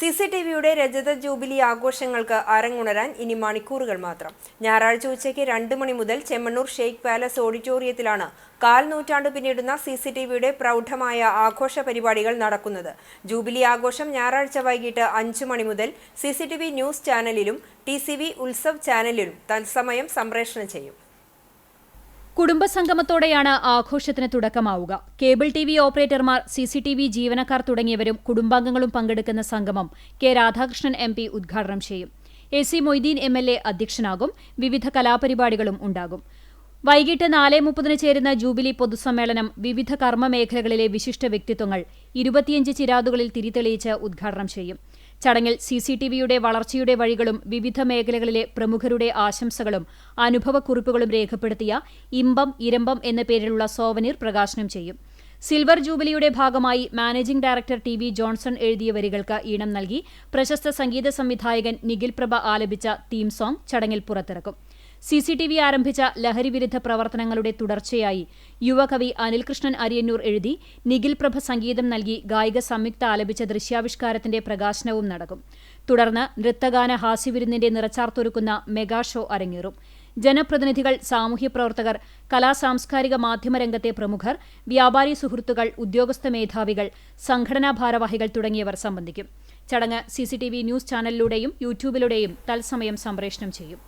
C C T വിയുടെ രജത jubilee ആഘോഷങ്ങൾക്ക് അരങ്ങുണരാൻ ഇനി മണിക്കൂറുകൾ മാത്രം. ഞായറാഴ്ച ഉച്ചയ്ക്ക് രണ്ട് മണി മുതൽ ചെമ്മണ്ണൂർ ഷെയ്ഖ് പാലസ് ഓഡിറ്റോറിയത്തിലാണ് കാൽ നൂറ്റാണ്ട് പിന്നിടുന്ന സി സി ടി വിയുടെ പ്രൗഢമായ ആഘോഷ പരിപാടികൾ നടക്കുന്നത്. ജൂബിലി ആഘോഷം ഞായറാഴ്ച വൈകിട്ട് അഞ്ച് മണി മുതൽ C C T V news ചാനലിലും ടി സി വി ഉത്സവ് ചാനലിലും തത്സമയം സംപ്രേഷണം ചെയ്യും. കുടുംബസംഗമത്തോടെയാണ് ആഘോഷത്തിന് തുടക്കമാവുക. കേബിൾ ടി വി ഓപ്പറേറ്റർമാർ സി സി ടി വി ജീവനക്കാർ തുടങ്ങിയവരും കുടുംബാംഗങ്ങളും പങ്കെടുക്കുന്ന സംഗമം കെ രാധാകൃഷ്ണൻ എം പി ഉദ്ഘാടനം ചെയ്യും. A C Moideen M L A അധ്യക്ഷനാകും. വിവിധ കലാപരിപാടികളും ഉണ്ടാകും. വൈകിട്ട് നാല് മുപ്പതിന് ചേരുന്ന ജൂബിലി പൊതുസമ്മേളനം വിവിധ കർമ്മമേഖലകളിലെ വിശിഷ്ട വ്യക്തിത്വങ്ങൾ ഇരുപത്തിയഞ്ച് ചിരാതുകളിൽ തിരിതെളിയിച്ച് ഉദ്ഘാടനം ചെയ്യും. ചടങ്ങിൽ സി സി ടി വിയുടെ വളർച്ചയുടെ വഴികളും വിവിധ മേഖലകളിലെ പ്രമുഖരുടെ ആശംസകളും അനുഭവക്കുറിപ്പുകളും രേഖപ്പെടുത്തിയ ഇമ്പം ഇരമ്പം എന്ന പേരിലുള്ള സോവനീർ പ്രകാശനം ചെയ്യും. സിൽവർ ജൂബിലിയുടെ ഭാഗമായി managing director T V Johnson എഴുതിയ വരികൾക്ക് ഈണം നൽകി പ്രശസ്ത സംഗീത സംവിധായകൻ നിഖിൽ പ്രഭ ആലപിച്ച തീം സോങ് ചടങ്ങിൽ പുറത്തിറക്കും. സി സി ടി വി ആരംഭിച്ച ലഹരിവിരുദ്ധ പ്രവർത്തനങ്ങളുടെ തുടർച്ചയായി യുവകവി അനിൽകൃഷ്ണൻ അരിയന്നൂർ എഴുതി നിഖിൽ പ്രഭ സംഗീതം നൽകി ഗായിക സംയുക്ത ആലപിച്ച ദൃശ്യാവിഷ്കാരത്തിന്റെ പ്രകാശനവും നടക്കും. തുടർന്ന് നൃത്തഗാന ഹാസ്യവിരുന്നിന്റെ നിറച്ചാർത്തൊരുക്കുന്ന മെഗാ ഷോ അരങ്ങേറും. ജനപ്രതിനിധികൾ സാമൂഹ്യ പ്രവർത്തകർ കലാ സാംസ്കാരിക മാധ്യമരംഗത്തെ പ്രമുഖർ വ്യാപാരി സുഹൃത്തുക്കൾ ഉദ്യോഗസ്ഥ മേധാവികൾ സംഘടനാ ഭാരവാഹികൾ തുടങ്ങിയവർ സംബന്ധിക്കും. ചടങ്ങ് സിസിടിവി ന്യൂസ് ചാനലിലൂടെയും യൂട്യൂബിലൂടെയും തത്സമയം സംപ്രേഷണം ചെയ്യും.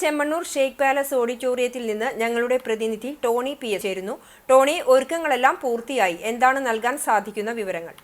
ചെമ്മണ്ണൂർ ഷെയ്ഖ് പാലസ് ഓഡിറ്റോറിയത്തിൽ നിന്ന് ഞങ്ങളുടെ പ്രതിനിധി ടോണി പി എ ചേരുന്നു. ടോണി ഒരുക്കങ്ങളെല്ലാം പൂർത്തിയായി. എന്താണ് നൽകാൻ സാധിക്കുന്ന വിവരങ്ങൾ?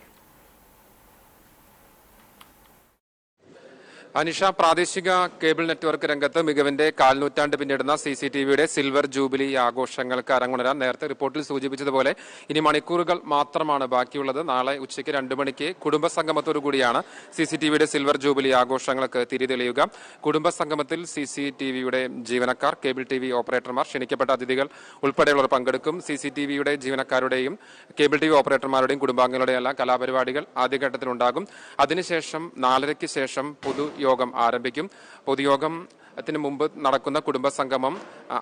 അനിഷ പ്രാദേശിക കേബിൾ നെറ്റ്വർക്ക് രംഗത്ത് മികവിന്റെ കാൽനൂറ്റാണ്ട് പിന്നിടുന്ന സി സി ടി വിയുടെ സിൽവർ ജൂബിലി ആഘോഷങ്ങൾക്ക് അരങ്ങുണരാൻ നേരത്തെ റിപ്പോർട്ടിൽ സൂചിപ്പിച്ചതുപോലെ ഇനി മണിക്കൂറുകൾ മാത്രമാണ് ബാക്കിയുള്ളത്. നാളെ ഉച്ചയ്ക്ക് രണ്ട് മണിക്ക് കുടുംബസംഗമത്തോടു കൂടിയാണ് സി സി ടി വിയുടെ സിൽവർ ജൂബിലി ആഘോഷങ്ങൾക്ക് തിരിതെളിയുക കുടുംബസംഗമത്തിൽ സി സി ടി വിയുടെ ജീവനക്കാർ കേബിൾ ടി വി ഓപ്പറേറ്റർമാർ ക്ഷണിക്കപ്പെട്ട അതിഥികൾ ഉൾപ്പെടെയുള്ളവർ പങ്കെടുക്കും. സി സി ടി വിയുടെ ജീവനക്കാരുടെയും കേബിൾ ടി വി ഓപ്പറേറ്റർമാരുടെയും കുടുംബാംഗങ്ങളുടെയും എല്ലാം കലാപരിപാടികൾ ആദ്യഘട്ടത്തിലുണ്ടാകും. അതിനുശേഷം നാലരയ്ക്ക് ശേഷം പൊതുയോഗം ആരംഭിക്കും. പൊതുയോഗത്തിന് മുമ്പ് നടക്കുന്ന കുടുംബ സംഗമം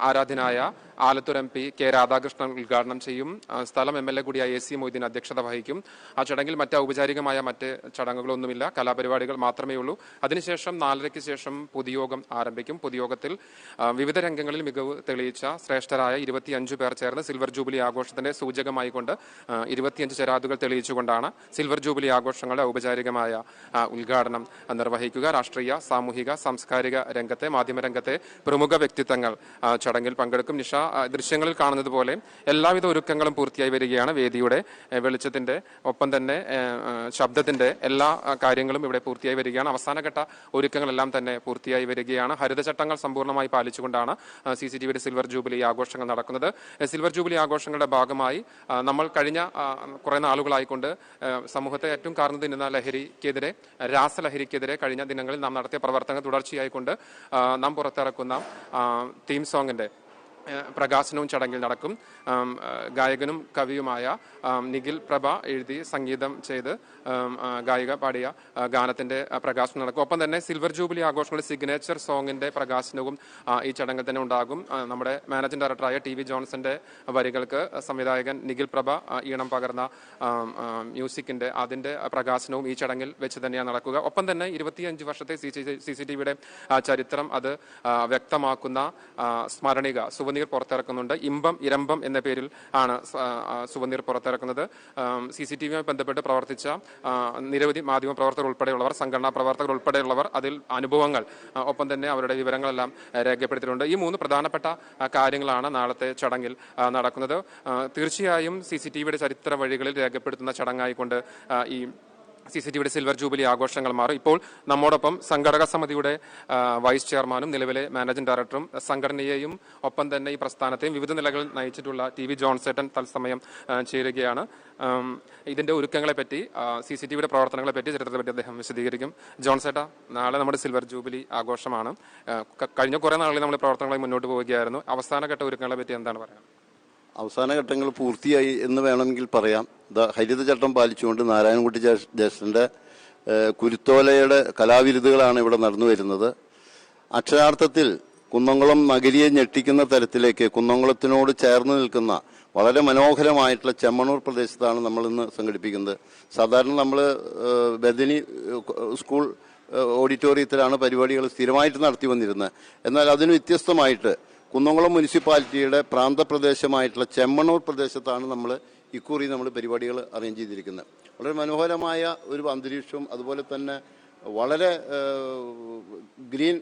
ആരാധനായ Alathur M P K Radhakrishnan ഉദ്ഘാടനം ചെയ്യും. സ്ഥലം എം എൽ എ കൂടിയായ എ സി മൊയ്തീൻ അധ്യക്ഷത വഹിക്കും. ആ ചടങ്ങിൽ മറ്റ് ഔപചാരികമായ മറ്റ് ചടങ്ങുകളൊന്നുമില്ല. കലാപരിപാടികൾ മാത്രമേ ഉള്ളൂ. അതിനുശേഷം നാലരയ്ക്ക് ശേഷം പൊതുയോഗം ആരംഭിക്കും. പൊതുയോഗത്തിൽ വിവിധ രംഗങ്ങളിൽ മികവ് തെളിയിച്ച ശ്രേഷ്ഠരായ ഇരുപത്തിയഞ്ചു പേർ ചേർന്ന് സിൽവർ ജൂബിലി ആഘോഷത്തിന്റെ സൂചകമായി കൊണ്ട് ആ, ഇരുപത്തിയഞ്ച് ചെരാതുകൾ തെളിയിച്ചുകൊണ്ടാണ് സിൽവർ ജൂബിലി ആഘോഷങ്ങളുടെ ഔപചാരികമായ ഉദ്ഘാടനം നിർവഹിക്കുക. രാഷ്ട്രീയ സാമൂഹിക സാംസ്കാരിക രംഗത്തെ മാധ്യമരംഗത്തെ പ്രമുഖ വ്യക്തിത്വങ്ങൾ. ചടങ്ങിൽ പങ്കെടുക്കും നിഷ. ദൃശ്യങ്ങളിൽ കാണുന്നത് പോലെ എല്ലാവിധ ഒരുക്കങ്ങളും പൂർത്തിയായി വരികയാണ് വേദിയുടെ വെളിച്ചത്തിന്റെ ഒപ്പം തന്നെ ശബ്ദത്തിന്റെ എല്ലാ കാര്യങ്ങളും ഇവിടെ പൂർത്തിയായി വരികയാണ്. അവസാനഘട്ട ഒരുക്കങ്ങളെല്ലാം തന്നെ പൂർത്തിയായി വരികയാണ്. ഹരിതചട്ടങ്ങൾ സമ്പൂർണമായി പാലിച്ചുകൊണ്ടാണ് സി സി ടി വിയുടെ സിൽവർ ജൂബിലി ആഘോഷങ്ങൾ നടക്കുന്നത്. സിൽവർ ജൂബിലി ആഘോഷങ്ങളുടെ ഭാഗമായി നമ്മൾ കഴിഞ്ഞ കുറേ നാളുകളായിക്കൊണ്ട് സമൂഹത്തെ ഏറ്റവും കാർന്നു തിന്നുന്ന ലഹരിക്കെതിരെ രാസലഹരിക്കെതിരെ കഴിഞ്ഞ ദിനങ്ങളിൽ നാം നടത്തിയ പ്രവർത്തനങ്ങൾ തുടർച്ചയായിക്കൊണ്ട് നാം പുറത്തിറക്കുന്ന തീം സോങ്ങിന്റെ പ്രകാശനവും ചടങ്ങിൽ നടക്കും. ഗായകനും കവിയുമായ നിഖിൽ പ്രഭ എഴുതി സംഗീതം ചെയ്ത് ഗായിക പാടിയ ഗാനത്തിന്റെ പ്രകാശനം നടക്കും. ഒപ്പം തന്നെ സിൽവർ ജൂബിലി ആഘോഷങ്ങളുടെ സിഗ്നേച്ചർ സോങ്ങിന്റെ പ്രകാശനവും ഈ ചടങ്ങിൽ തന്നെ ഉണ്ടാകും. നമ്മുടെ മാനേജിംഗ് ഡയറക്ടറായ ടി വി ജോൺസന്റെ വരികൾക്ക് സംവിധായകൻ നിഖിൽ പ്രഭ ഈണം പകർന്ന മ്യൂസിക്കിന്റെ അതിന്റെ പ്രകാശനവും ഈ ചടങ്ങിൽ വെച്ച് തന്നെയാണ് നടക്കുക. ഒപ്പം തന്നെ ഇരുപത്തിയഞ്ച് വർഷത്തെ സി സി ടി വിയുടെ ചരിത്രം അത് വ്യക്തമാക്കുന്ന സ്മരണിക സുവനീർ പുറത്തിറക്കുന്നുണ്ട്. ഇമ്പം ഇരമ്പം എന്ന പേരിൽ ആണ് സുവനീർ പുറത്തിറക്കുന്നത്. സി സി ടി വിയുമായി ബന്ധപ്പെട്ട് പ്രവർത്തിച്ച നിരവധി മാധ്യമ പ്രവർത്തകർ ഉൾപ്പെടെയുള്ളവർ സംഘടനാ പ്രവർത്തകർ ഉൾപ്പെടെയുള്ളവർ അതിൽ അനുഭവങ്ങൾ ഒപ്പം തന്നെ അവരുടെ വിവരങ്ങളെല്ലാം രേഖപ്പെടുത്തിയിട്ടുണ്ട്. ഈ മൂന്ന് പ്രധാനപ്പെട്ട കാര്യങ്ങളാണ് നാളത്തെ ചടങ്ങിൽ നടക്കുന്നത്. തീർച്ചയായും സി സി ടി വിയുടെ ചരിത്ര വഴികളിൽ രേഖപ്പെടുത്തുന്ന ചടങ്ങായിക്കൊണ്ട് ഈ സി സി ടിവിയുടെ സിൽവർ ജൂബിലി ആഘോഷങ്ങൾ മാറും. ഇപ്പോൾ നമ്മോടൊപ്പം സംഘടക സമിതിയുടെ വൈസ് ചെയർമാനും നിലവിലെ മാനേജിംഗ് ഡയറക്ടറും സംഘടനയെയും ഒപ്പം തന്നെ ഈ പ്രസ്ഥാനത്തെയും വിവിധ നിലകളിൽ നയിച്ചിട്ടുള്ള ടി വി ജോൺസേട്ടൻ തത്സമയം ചേരുകയാണ്. ഇതിന്റെ ഒരുക്കങ്ങളെ പറ്റി സി സി ടിവിയുടെ പ്രവർത്തനങ്ങളെ പറ്റി ചരിത്രത്തെ പറ്റി അദ്ദേഹം വിശദീകരിക്കും. ജോൺസേട്ട നാളെ നമ്മുടെ സിൽവർ ജൂബിലി ആഘോഷമാണ്. കഴിഞ്ഞ കുറെ നാളുകളിൽ നമ്മൾ പ്രവർത്തനങ്ങളെ മുന്നോട്ട് പോവുകയായിരുന്നു. അവസാനഘട്ട ഒരുക്കങ്ങളെ പറ്റി എന്താണ് പറയുന്നത് അവസാന ഘട്ടങ്ങൾ പൂർത്തിയായി എന്ന് വേണമെങ്കിൽ പറയാം. ഹരിതചട്ടം പാലിച്ചുകൊണ്ട് നാരായണൻകുട്ടി ജ്യേഷ്ഠന്റെ കുരുത്തോലയുടെ കലാവിരുതുകളാണ് ഇവിടെ നടന്നു വരുന്നത്. അക്ഷരാർത്ഥത്തിൽ കുന്നംകുളം നഗരിയെ ഞെട്ടിക്കുന്ന തരത്തിലേക്ക് കുന്നംകുളത്തിനോട് ചേർന്ന് നിൽക്കുന്ന വളരെ മനോഹരമായിട്ടുള്ള ചെമ്മണൂർ പ്രദേശത്താണ് നമ്മൾ ഇന്ന് സംഘടിപ്പിക്കുന്നത്. സാധാരണ നമ്മൾ ബദനി സ്കൂൾ ഓഡിറ്റോറിയത്തിലാണ് പരിപാടികൾ സ്ഥിരമായിട്ട് നടത്തി വന്നിരുന്നത്. എന്നാൽ അതിന് വ്യത്യസ്തമായിട്ട് കുന്നംകുളം മുനിസിപ്പാലിറ്റിയുടെ പ്രാന്തപ്രദേശമായിട്ടുള്ള ചെമ്മണൂർ പ്രദേശത്താണ് നമ്മൾ ഇക്കുറി നമ്മൾ പരിപാടികൾ അറേഞ്ച് ചെയ്തിരിക്കുന്നത്. വളരെ മനോഹരമായ ഒരു അന്തരീക്ഷവും അതുപോലെ തന്നെ വളരെ ഗ്രീൻ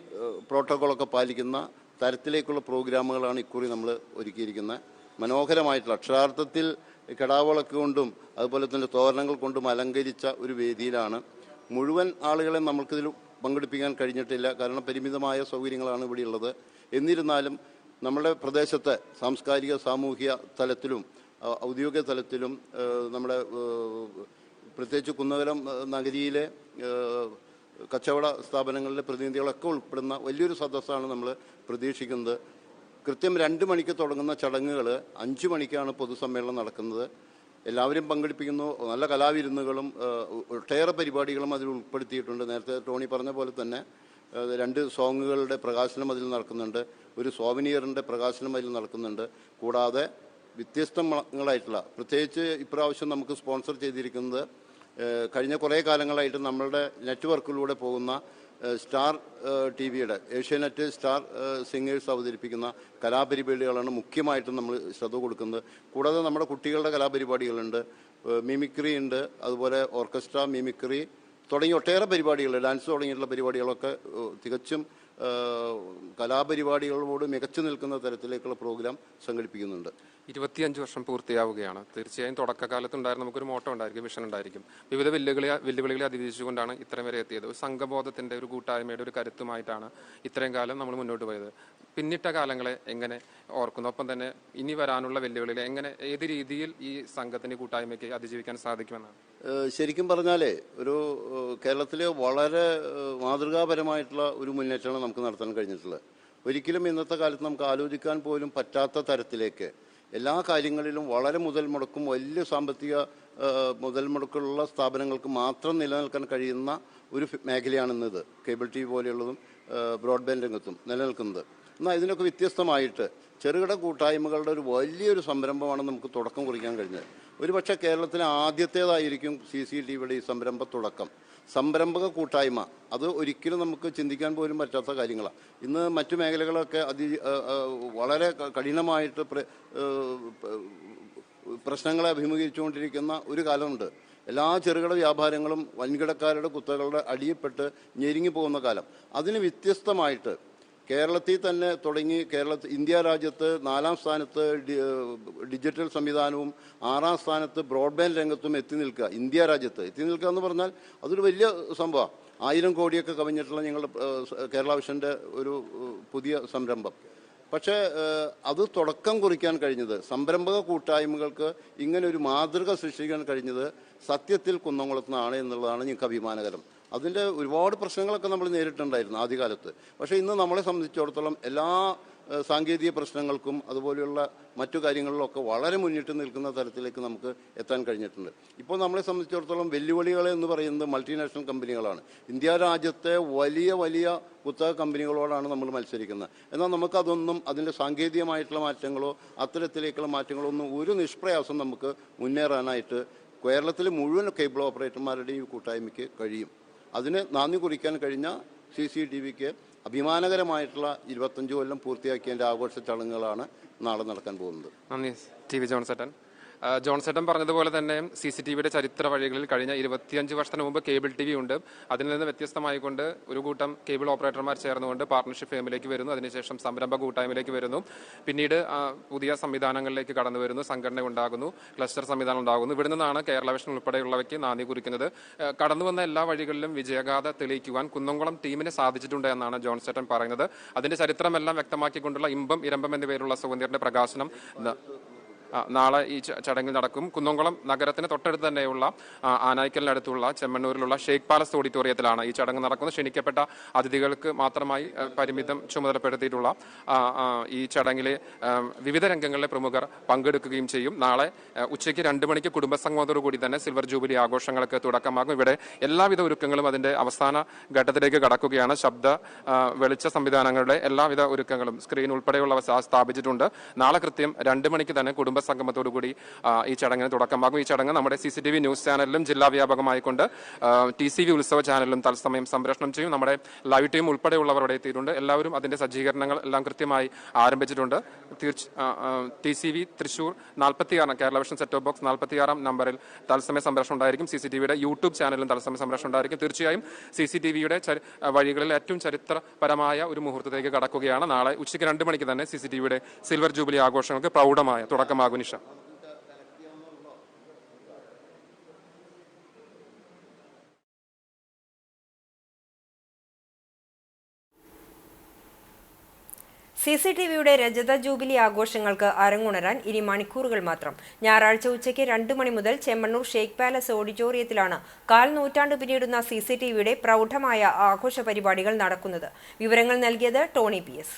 പ്രോട്ടോക്കോളൊക്കെ പാലിക്കുന്ന തരത്തിലേക്കുള്ള പ്രോഗ്രാമുകളാണ് ഇക്കുറി നമ്മൾ ഒരുക്കിയിരിക്കുന്നത്. മനോഹരമായിട്ടുള്ള അക്ഷരാർത്ഥത്തിൽ കെടാവളക്ക് കൊണ്ടും അതുപോലെ തന്നെ തോരണങ്ങൾ കൊണ്ടും അലങ്കരിച്ച ഒരു വേദിയിലാണ്. മുഴുവൻ ആളുകളെ നമുക്കിതിൽ പങ്കെടുപ്പിക്കാൻ കഴിഞ്ഞിട്ടില്ല. കാരണം പരിമിതമായ സൗകര്യങ്ങളാണ് ഇവിടെയുള്ളത് എന്നിരുന്നാലും നമ്മുടെ പ്രദേശത്തെ സാംസ്കാരിക സാമൂഹിക തലത്തിലും ഔദ്യോഗിക തലത്തിലും നമ്മുടെ പ്രത്യേകിച്ച് കുന്നകലം നഗരിയിലെ കച്ചവട സ്ഥാപനങ്ങളിലെ പ്രതിനിധികളൊക്കെ ഉൾപ്പെടുന്ന വലിയൊരു സദസ്സാണ് നമ്മൾ പ്രതീക്ഷിക്കുന്നത്. കൃത്യം രണ്ട് മണിക്ക് തുടങ്ങുന്ന ചടങ്ങുകൾ അഞ്ച് മണിക്കാണ് പൊതുസമ്മേളനം നടക്കുന്നത്. എല്ലാവരും പങ്കെടുപ്പിക്കുന്നു. നല്ല കലാവിരുന്നുകളും ഒട്ടേറെ പരിപാടികളും അതിൽ ഉൾപ്പെടുത്തിയിട്ടുണ്ട്. നേരത്തെ ടോണി പറഞ്ഞ പോലെ തന്നെ രണ്ട് സോങ്ങുകളുടെ പ്രകാശനം അതിൽ നടക്കുന്നുണ്ട്. ഒരു സോവനിയറിന്റെ പ്രകാശനം അതിൽ നടക്കുന്നുണ്ട്. കൂടാതെ വ്യത്യസ്തങ്ങളായിട്ടുള്ള പ്രത്യേകിച്ച് ഇപ്രാവശ്യം നമുക്ക് സ്പോൺസർ ചെയ്തിരിക്കുന്നത് കഴിഞ്ഞ കുറേ കാലങ്ങളായിട്ട് നമ്മളുടെ നെറ്റ്വർക്കിലൂടെ പോകുന്ന സ്റ്റാർ ടി വിയുടെ ഏഷ്യാനെറ്റ് സ്റ്റാർ സിംഗേഴ്സ് അവതരിപ്പിക്കുന്ന കലാപരിപാടികളാണ് മുഖ്യമായിട്ടും നമ്മൾ ശ്രദ്ധ കൊടുക്കുന്നത്. കൂടാതെ നമ്മുടെ കുട്ടികളുടെ കലാപരിപാടികളുണ്ട്. മിമിക്രി ഉണ്ട് അതുപോലെ ഓർക്കസ്ട്ര മിമിക്രി തുടങ്ങി ഒട്ടേറെ പരിപാടികൾ ഡാൻസ് തുടങ്ങിയിട്ടുള്ള പരിപാടികളൊക്കെ തികച്ചും കലാപരിപാടികളോട് മികച്ചു നിൽക്കുന്ന തരത്തിലേക്കുള്ള പ്രോഗ്രാം സംഘടിപ്പിക്കുന്നുണ്ട്. ഇരുപത്തിയഞ്ച് വർഷം പൂർത്തിയാവുകയാണ്. തീർച്ചയായും തുടക്കകാലത്ത് ഉണ്ടായിരുന്ന നമുക്കൊരു മോട്ടം ഉണ്ടായിരിക്കും വിഷൻ ഉണ്ടായിരിക്കും. വിവിധ വെല്ലുവിളി വെല്ലുവിളികളെ അതിജീവിച്ചുകൊണ്ടാണ് ഇത്രയും വരെ എത്തിയത്. ഒരു സംഘബോധത്തിന്റെ ഒരു കൂട്ടായ്മയുടെ ഒരു കരുത്തുമായിട്ടാണ് ഇത്രയും കാലം നമ്മൾ മുന്നോട്ട് പോയത്. പിന്നിട്ട കാലങ്ങളെ എങ്ങനെ ഓർക്കുന്നു? ഒപ്പം തന്നെ ഇനി വരാനുള്ള വെല്ലുവിളികളെ എങ്ങനെ ഏത് രീതിയിൽ ഈ സംഘത്തിന് കൂട്ടായ്മയ്ക്ക് അതിജീവിക്കാൻ സാധിക്കുമെന്നാണ്? ശരിക്കും പറഞ്ഞാലേ ഒരു കേരളത്തിലെ വളരെ മാതൃകാപരമായിട്ടുള്ള ഒരു മുന്നേറ്റമാണ് നമുക്ക് നടത്താൻ കഴിഞ്ഞിട്ടുള്ളത്. ഒരിക്കലും ഇന്നത്തെ കാലത്ത് നമുക്ക് ആലോചിക്കാൻ പോലും പറ്റാത്ത തരത്തിലേക്ക് എല്ലാ കാര്യങ്ങളിലും വളരെ മുതൽ മുടക്കും വലിയ സാമ്പത്തിക മുതൽ മുടക്കുള്ള സ്ഥാപനങ്ങൾക്ക് മാത്രം നിലനിൽക്കാൻ കഴിയുന്ന ഒരു മേഖലയാണിന്നത്. മേഖലയാണ് കേബിൾ ടി വി പോലെയുള്ളതും ബ്രോഡ്ബാൻഡ് രംഗത്തും നിലനിൽക്കുന്നത്. എന്നാൽ ഇതിനൊക്കെ വ്യത്യസ്തമായിട്ട് ചെറുകിട കൂട്ടായ്മകളുടെ ഒരു വലിയൊരു സംരംഭമാണ് നമുക്ക് തുടക്കം കുറിക്കാൻ കഴിഞ്ഞത്. ഒരുപക്ഷെ കേരളത്തിലെ ആദ്യത്തേതായിരിക്കും സി സി ടി വിയുടെ ഈ സംരംഭ തുടക്കം. സംരംഭക കൂട്ടായ്മ അത് ഒരിക്കലും നമുക്ക് ചിന്തിക്കാൻ പോലും പറ്റാത്ത കാര്യങ്ങളാണ് ഇന്ന് മറ്റു മേഖലകളൊക്കെ അതി വളരെ കഠിനമായിട്ട് പ്രശ്നങ്ങളെ അഭിമുഖീകരിച്ചുകൊണ്ടിരിക്കുന്ന ഒരു കാലമുണ്ട്. എല്ലാ ചെറുകിട വ്യാപാരങ്ങളും വൻകിടക്കാരുടെ കുത്തകളുടെ അടിയപ്പെട്ട് ഞെരുങ്ങി പോകുന്ന കാലം. അതിന് വ്യത്യസ്തമായിട്ട് കേരളത്തിൽ തന്നെ തുടങ്ങി കേരളത്തിൽ ഇന്ത്യ രാജ്യത്ത് നാലാം സ്ഥാനത്ത് ഡിജിറ്റൽ സംവിധാനവും ആറാം സ്ഥാനത്ത് ബ്രോഡ്ബാൻഡ് രംഗത്തും എത്തി നിൽക്കുക ഇന്ത്യ രാജ്യത്ത് എത്തി നിൽക്കുക എന്ന് പറഞ്ഞാൽ അതൊരു വലിയ സംഭവമാണ് ആയിരം കോടിയൊക്കെ കവിഞ്ഞിട്ടുള്ള ഏഹ്, കേരള വിഷന്റെ ഒരു പുതിയ സംരംഭം. പക്ഷേ അത് തുടക്കം കുറിക്കാൻ കഴിഞ്ഞത് സംരംഭക കൂട്ടായ്മകൾക്ക് ഇങ്ങനെ ഒരു മാതൃക സൃഷ്ടിക്കാൻ കഴിഞ്ഞത് സത്യത്തിൽ കുന്നംകുളത്തുനിന്നാണ് എന്നുള്ളതാണ് ഞങ്ങൾക്ക് അഭിമാനകരം. അതിന്റെ ഒരുപാട് പ്രശ്നങ്ങളൊക്കെ നമ്മൾ നേരിട്ടുണ്ടായിരുന്നു ആദ്യകാലത്ത്. പക്ഷേ ഇന്ന് നമ്മളെ സംബന്ധിച്ചിടത്തോളം എല്ലാ സാങ്കേതിക പ്രശ്നങ്ങൾക്കും അതുപോലെയുള്ള മറ്റു കാര്യങ്ങളിലൊക്കെ വളരെ മുന്നിട്ട് നിൽക്കുന്ന തരത്തിലേക്ക് നമുക്ക് എത്താൻ കഴിഞ്ഞിട്ടുണ്ട്. ഇപ്പോൾ നമ്മളെ സംബന്ധിച്ചിടത്തോളം വെല്ലുവിളികൾ എന്ന് പറയുന്നത് മൾട്ടിനാഷണൽ കമ്പനികളാണ് ഇന്ത്യ രാജ്യത്തെ വലിയ വലിയ കുത്തക കമ്പനികളോടാണ് നമ്മൾ മത്സരിക്കുന്നത്. എന്നാൽ നമുക്കതൊന്നും അതിന്റെ സാങ്കേതികമായിട്ടുള്ള മാറ്റങ്ങളോ അത്തരത്തിലേക്കുള്ള മാറ്റങ്ങളോ ഒന്നും ഒരു നിഷ്പ്രയാസം നമുക്ക് മുന്നേറാനായിട്ട് കേരളത്തിലെ മുഴുവൻ കേബിൾ ഓപ്പറേറ്റർമാരുടെയും കൂട്ടായ്മയ്ക്ക് കഴിയും. അതിന് നാന്ദി കുറിക്കാൻ കഴിഞ്ഞ സി സി ടി വിക്ക് അഭിമാനകരമായിട്ടുള്ള ഇരുപത്തഞ്ച് കൊല്ലം പൂർത്തിയാക്കിയതിന്റെ ആഘോഷ ചടങ്ങുകളാണ് നാളെ നടക്കാൻ പോകുന്നത്. നന്ദി ടി വി ജോൺസേട്ടൻ ജോൺസേട്ടൻ പറഞ്ഞതുപോലെ തന്നെ സി സി ടി വിയുടെ ചരിത്ര വഴികളിൽ കഴിഞ്ഞ ഇരുപത്തിയഞ്ച് വർഷത്തിന് മുമ്പ് കേബിൾ ടി വി ഉണ്ട്. അതിൽ നിന്ന് വ്യത്യസ്തമായിക്കൊണ്ട് ഒരു കൂട്ടം കേബിൾ ഓപ്പറേറ്റർമാർ ചേർന്നുകൊണ്ട് പാർട്ണർഷിപ്പ് ഫേമിലേക്ക് വരുന്നു. അതിനുശേഷം സംരംഭ കൂട്ടായ്മയിലേക്ക് വരുന്നു. പിന്നീട് പുതിയ സംവിധാനങ്ങളിലേക്ക് കടന്നു വരുന്നു. സംഘടന ഉണ്ടാകുന്നു. ക്ലസ്റ്റർ സംവിധാനം ഉണ്ടാകുന്നു. ഇവിടെ നിന്നാണ് കേരള വിഷൻ ഉൾപ്പെടെയുള്ളവയ്ക്ക് നാന്ദി കുറിക്കുന്നത്. കടന്നു വന്ന എല്ലാ വഴികളിലും വിജയഗാഥ തെളിയിക്കുവാൻ കുന്നംകുളം ടീമിന് സാധിച്ചിട്ടുണ്ട് എന്നാണ് ജോൺസേട്ടൻ പറയുന്നത്. അതിന്റെ ചരിത്രമെല്ലാം വ്യക്തമാക്കിക്കൊണ്ടുള്ള ഇമ്പം ഇരമ്പം എന്ന പേരുള്ള സുഗന്ധിയുടെ പ്രകാശനം നാളെ ഈ ചടങ്ങിൽ നടക്കും. കുന്നംകുളം നഗരത്തിന് തൊട്ടടുത്ത് തന്നെയുള്ള ആനായ്ക്കലിനടുത്തുള്ള ചെമ്മണ്ണൂരിലുള്ള ഷെയ്ഖ് പാലസ് ഓഡിറ്റോറിയത്തിലാണ് ഈ ചടങ്ങ് നടക്കുന്നത്. ക്ഷണിക്കപ്പെട്ട അതിഥികൾക്ക് മാത്രമായി പരിമിതം ചുമതലപ്പെടുത്തിയിട്ടുള്ള ഈ ചടങ്ങിലെ വിവിധ രംഗങ്ങളിലെ പ്രമുഖർ പങ്കെടുക്കുകയും ചെയ്യും. നാളെ ഉച്ചയ്ക്ക് രണ്ട് മണിക്ക് കുടുംബസംഗമത്തോടുകൂടി തന്നെ സിൽവർ ജൂബിലി ആഘോഷങ്ങൾക്ക് തുടക്കമാകും. ഇവിടെ എല്ലാവിധ ഒരുക്കങ്ങളും അതിന്റെ അവസാന ഘട്ടത്തിലേക്ക് കടക്കുകയാണ്. ശബ്ദ വെളിച്ച സംവിധാനങ്ങളുടെ എല്ലാവിധ ഒരുക്കങ്ങളും സ്ക്രീൻ ഉൾപ്പെടെയുള്ളവ സ്ഥാപിച്ചിട്ടുണ്ട്. നാളെ കൃത്യം രണ്ട് മണിക്ക് തന്നെ കുടുംബ കുടുംബസംഗമത്തോടുകൂടി സംഗമത്തോടുകൂടി ഈ ചടങ്ങിന് തുടക്കമാകും ഈ ചടങ്ങ് നമ്മുടെ C C T V news ചാനലിലും ജില്ലാ വ്യാപകമായിക്കൊണ്ട് ടി സി വി ഉത്സവ ചാനലിലും തത്സമയം സംപ്രേഷണം ചെയ്യും. നമ്മുടെ ലൈവ് ടീം അവിടെ എത്തിയിട്ടുണ്ട്. എല്ലാവരും അതിന്റെ സജ്ജീകരണങ്ങൾ എല്ലാം കൃത്യമായി ആരംഭിച്ചിട്ടുണ്ട്. ടി സി വി തൃശൂർ നാൽപ്പത്തിയാറാം കേരള വിഷൻ സെറ്റ് ബോക്സ് നാൽപ്പത്തിയാറാം നമ്പറിൽ തത്സമയ സംപ്രേഷണം ഉണ്ടായിരിക്കും. സി സി ടി വിയുടെ യൂട്യൂബ് ചാനലിലും തത്സമയ സംപ്രേഷണം ഉണ്ടായിരിക്കും. തീർച്ചയായും സി സി ടി വിയുടെ വഴികളിൽ ഏറ്റവും ചരിത്രപരമായ ഒരു മുഹൂർത്തത്തിലേക്ക് കടക്കുകയാണ്. നാളെ ഉച്ചയ്ക്ക് രണ്ട് മണിക്ക് തന്നെ സി സി ടി വിയുടെ സിൽവർ ജൂബിലി ആഘോഷങ്ങൾക്ക് പ്രൗഢമായ തുടക്കമാകും. നിഷ സി സി ടി വിയുടെ രജത ജൂബിലി ആഘോഷങ്ങൾക്ക് അരങ്ങുണരാൻ ഇനി മണിക്കൂറുകൾ മാത്രം. ഞായറാഴ്ച ഉച്ചയ്ക്ക് രണ്ട് മണി മുതൽ ചെമ്മണ്ണൂർ ഷേക്ക് പാലസ് ഓഡിറ്റോറിയത്തിലാണ് കാൽ നൂറ്റാണ്ട് പിന്നിടുന്ന സി സി ടി വിയുടെ പ്രൗഢമായ ആഘോഷ പരിപാടികൾ നടക്കുന്നത്. വിവരങ്ങൾ നൽകിയത് ടോണി പി എസ്.